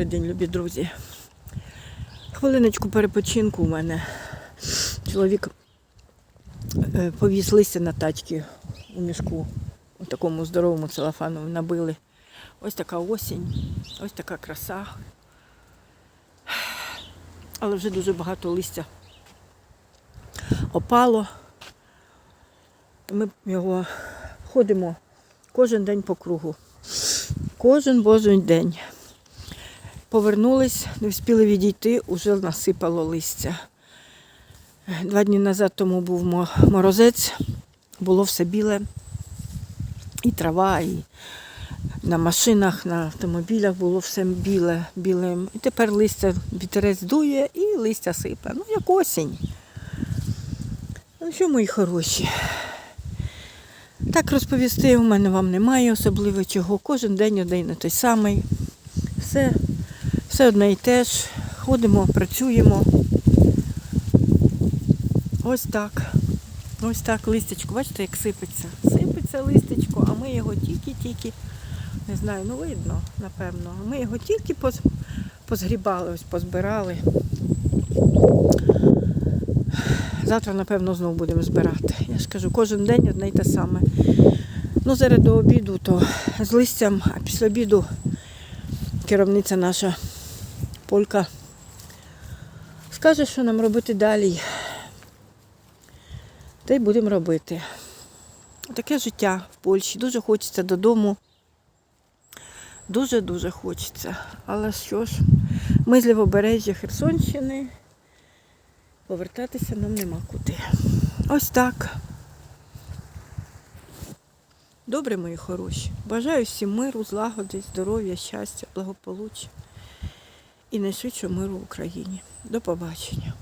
Добрий день, любі друзі. Хвилиночку перепочинку у мене. Чоловік е, повіз листя на тачки у мішку. У такому здоровому целофану набили. Ось така осінь, ось така краса. Але вже дуже багато листя опало. Ми його ходимо кожен день по кругу. Кожен божий день. Повернулись, не встигли відійти, уже насипало листя. Два дні назад тому був морозець, було все біле, і трава, і на машинах, на автомобілях було все біле, білим. І тепер листя вітерець дує і листя сипе. Ну, як осінь. Ну що, мої хороші? Так розповісти у мене вам немає особливо чого. Кожен день один і той самий. Все, все одне і те ж. Ходимо, працюємо. Ось так. Ось так листячко. Бачите, як сипеться. Сипеться листячко, а ми його тільки-тільки, не знаю, ну видно, напевно. Ми його тільки поз- позгрібали, ось позбирали. Завтра, напевно, знову будемо збирати. Я ж кажу, кожен день одне й те саме. Ну, зараз до обіду, то з листям, а після обіду керівниця наша Полька скаже, що нам робити далі. Та й будемо робити. Таке життя в Польщі. Дуже хочеться додому. Дуже-дуже хочеться. Але що ж, ми з Лівобережжя Херсонщини. Повертатися нам нема куди. Ось так. Добре, мої хороші. Бажаю всім миру, злагоди, здоров'я, щастя, благополуччя і найшвидшого миру в Україні. До побачення.